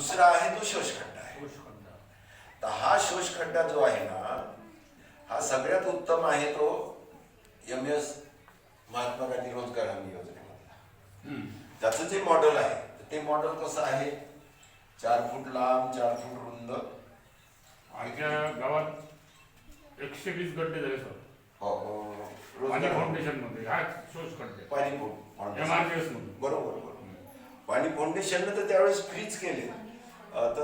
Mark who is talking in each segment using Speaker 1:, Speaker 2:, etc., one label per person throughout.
Speaker 1: दुसरा आहे तो शोषखड्डा आहे. तर हा शोषखड्डा जो आहे ना हा सगळ्यात उत्तम आहे तो एम एस महात्मा गांधी रोजगार हमी योजनेमधला. त्याचं जे मॉडेल आहे ते मॉडेल कसं आहे? चार फूट लांब चार फूट रुंद.
Speaker 2: आमच्या गावात एकशे वीस गड्डे झाले सर.
Speaker 1: हो, हो,
Speaker 2: पाणी
Speaker 1: रोजगार हमी.
Speaker 2: फाउंडेशनमध्ये हा शोष गड्डे
Speaker 1: पाणी फाउंडेशन बरोबर बरोबर. पाणी फाउंडेशननं तर त्यावेळेस फ्रीच केले.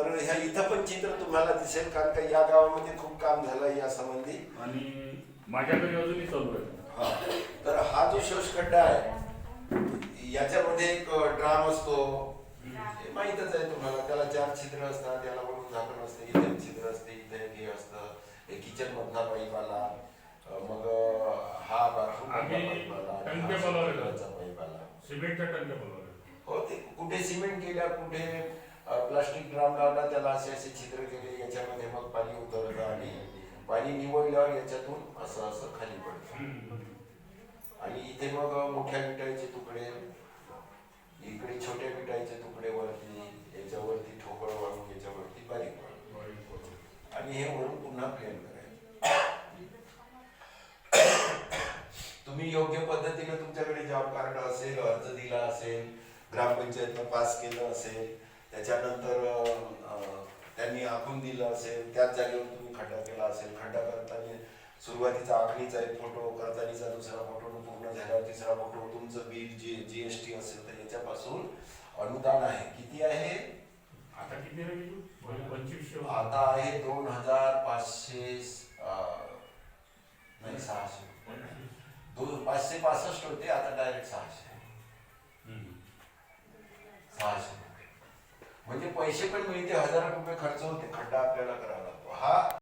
Speaker 1: तर ह्या इथं पण चित्र तुम्हाला दिसेल कारण का या गावामध्ये खूप काम झालं या संबंधी.
Speaker 2: आणि माझ्याकडे अजूनही चालू आहे.
Speaker 1: हा. तर हा जो शोषखड्डा आहे याच्यामध्ये एक ड्राम असतो. हे माहीतच आहे तुम्हाला. त्याला चार छिद्र असतात त्याला वरून झाकण असते इथे एक छिद्र असते इथे एक हे असतं. हे किचन मधला पाईप आला मग हा बाथरूम
Speaker 2: आम्ही
Speaker 1: पाईप आला
Speaker 2: टंके बनवलेले सिमेंटच्या टंक्या
Speaker 1: हो ते कुठे सिमेंट केल्या कुठे प्लास्टिक ड्राम लावला त्याला असे असे छिद्र केले याच्यामध्ये मग पाणी उतरलं आणि पाणी निवडल्यावर याच्यातून असं असं खाली पडतं आणि इथे मग मोठ्या मिठाईचे तुकडे इकडे छोट्या मिठाईचे तुकडे वरती याच्यावरती ठोकळ वाढून याच्यावरती बारीक वाळू आणि हे वरून पुन्हा प्लेन करायचं. तुम्ही योग्य पद्धतीने तुमच्याकडे जॉब कार्ड असेल अर्ज दिला असेल ग्रामपंचायतनं पास केलं असेल त्याच्यानंतर त्यांनी आखून दिलं असेल त्याच जागेवर तुम्ही खड्डा केला असेल खड्डा करताना सुरुवातीचा आखणीचा एक फोटो करतानीचा दुसरा फोटो पूर्ण झाल्यावर तिसरा फोटो तुमचं बिल जी जीएसटी असेल तर याच्यापासून अनुदान आहे किती आहे
Speaker 2: आता किती बिजू? पंचवीसशे.
Speaker 1: आता आहे दोन हजार पाचशे नाही सहाशे. दोन पाचशे पासष्ट होते आता डायरेक्ट सहाशे. सहाशे म्हणजे पैसे पण मिळते हजार रुपये खर्च होते खड्डा आपल्याला करावा लागतो. हा